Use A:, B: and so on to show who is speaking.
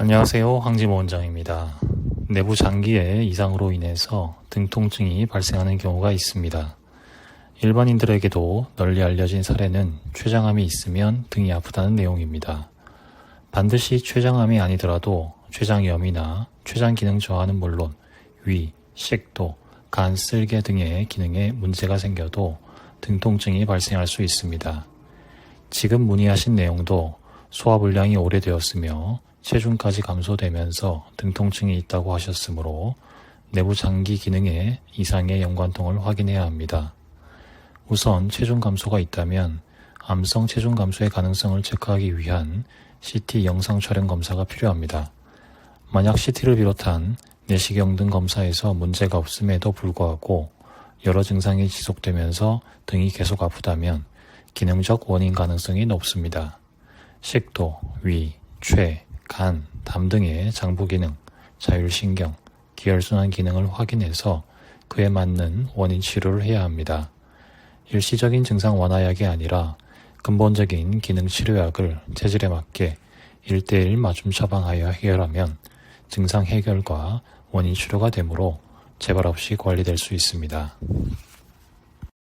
A: 안녕하세요. 황지모 원장입니다. 내부 장기의 이상으로 인해서 등 통증이 발생하는 경우가 있습니다. 일반인들에게도 널리 알려진 사례는 췌장암이 있으면 등이 아프다는 내용입니다. 반드시 췌장암이 아니더라도 췌장염이나 췌장 기능 저하는 물론 위, 식도, 간 쓸개 등의 기능에 문제가 생겨도 등 통증이 발생할 수 있습니다. 지금 문의하신 내용도 소화불량이 오래되었으며 체중까지 감소되면서 등 통증이 있다고 하셨으므로 내부 장기 기능에 이상의 연관통을 확인해야 합니다. 우선 체중 감소가 있다면 암성 체중 감소의 가능성을 체크하기 위한 CT 영상 촬영 검사가 필요합니다. 만약 CT를 비롯한 내시경 등 검사에서 문제가 없음에도 불구하고 여러 증상이 지속되면서 등이 계속 아프다면 기능적 원인 가능성이 높습니다. 식도, 위, 췌, 간, 담 등의 장부 기능, 자율신경, 기혈순환 기능을 확인해서 그에 맞는 원인 치료를 해야 합니다. 일시적인 증상 완화약이 아니라 근본적인 기능 치료약을 체질에 맞게 1대1 맞춤 처방하여 해결하면 증상 해결과 원인 치료가 되므로 재발 없이 관리될 수 있습니다.